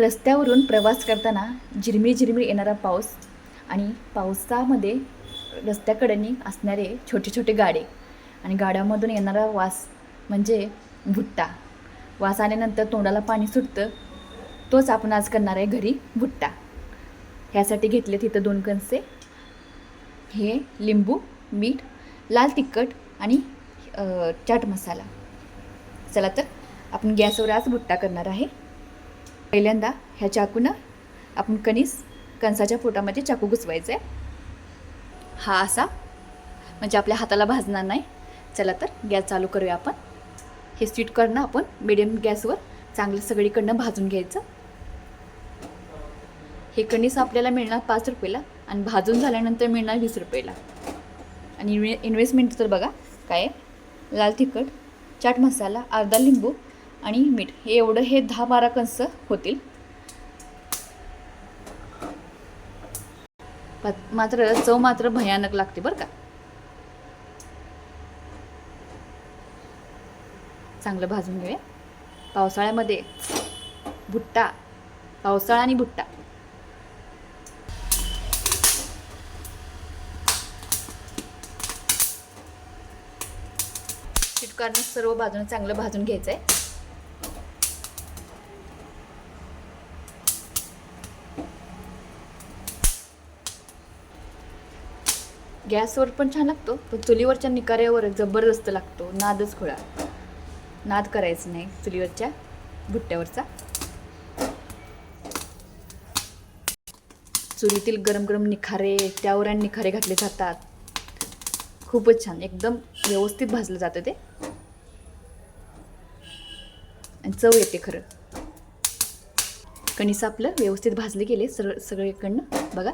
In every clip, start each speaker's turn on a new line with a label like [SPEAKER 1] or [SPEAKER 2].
[SPEAKER 1] रस्त्यावरून प्रवास करताना झिरमिळ झिरमिळ येणारा पाऊस आणि पावसामध्ये रस्त्याकडेनी असणारे छोटे छोटे गाडे आणि गाड्यामधून येणारा वास म्हणजे भुट्टा. वास आल्यानंतर तोंडाला पाणी सुटतं. तोच आपण आज करणार आहे घरी भुट्टा. ह्यासाठी घेतले तिथं दोन कणसे. हे लिंबू मीठ लाल तिखट आणि चाट मसाला. चला तर आपण गॅसवर आज भुट्टा करणार आहे. पहिल्यांदा ह्या चाकूनं आपण कणीस कणसाच्या पोटामध्ये चाकू घुसवायचं आहे हा असा म्हणजे आपल्या हाताला भाजणार नाही. चला तर गॅस चालू करूया आपण. हे स्वीट करणं आपण मिडियम गॅसवर चांगलं सगळीकडनं भाजून घ्यायचं. हे कणीस आपल्याला मिळणार पाच रुपयाला आणि भाजून झाल्यानंतर मिळणार वीस रुपयाला. आणि इन्वे इन्व्हेस्टमेंट तर बघा काय आहे? लाल तिखट चाट मसाला अर्धा लिंबू आणि मीठ. हे एवढं हे दहा बारा कंस होतील. प- मात्र चव मात्र भयानक लागते बरं का. चांगलं भाजून घेऊया. पावसाळ्यामध्ये भुट्टा पावसाळा आणि भुट्टा. चिटकारणं सर्व बाजूनं चांगलं भाजून घ्यायचं आहे गॅसवर पण छान लागतो पण चुलीवरच्या निकाऱ्यावर जबरदस्त लागतो नादच खुळा. नाद करायचं नाही चुलीवरच्या भुट्ट्यावरचा. चुलीतील गरम गरम निखारे त्यावर आणि निखारे घातले जातात. खूपच छान एकदम व्यवस्थित भाजलं जातं ते. आणि चव येते खरं. कणीस आपलं व्यवस्थित भाजले गेले सर सगळीकडनं बघा.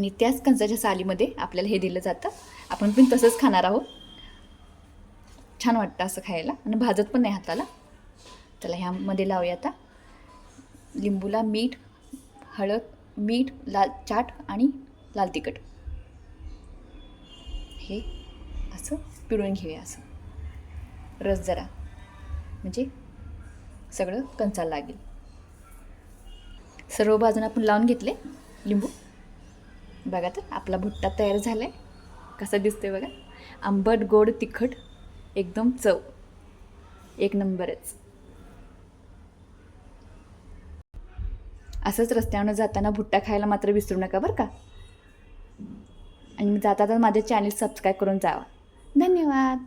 [SPEAKER 1] आणि त्याच कंसाच्या सालीमध्ये आपल्याला हे दिलं जातं. आपण पण तसंच खाणार आहोत. छान वाटतं असं खायला. आणि भाजत पण नाही हाताला. चला ह्यामध्ये लावूया आता. लिंबूला मीठ हळद मीठ लाल चाट आणि लाल तिखट. हे असं पिळून घेऊया असं. रस जरा. म्हणजे सगळं कंचाला लागेल. सर्व बाजून आपण लावून घेतले लिंबू. बघा तर आपला भुट्टा तयार झाला आहे कसा दिसतोय बघा. आंबट गोड तिखट एकदम चव. एक नंबरच. असंच रस्त्यावर जाताना भुट्टा खायला मात्र विसरू नका बरं का. आणि जाता माझे चॅनल सबस्क्राईब करून जावा. धन्यवाद.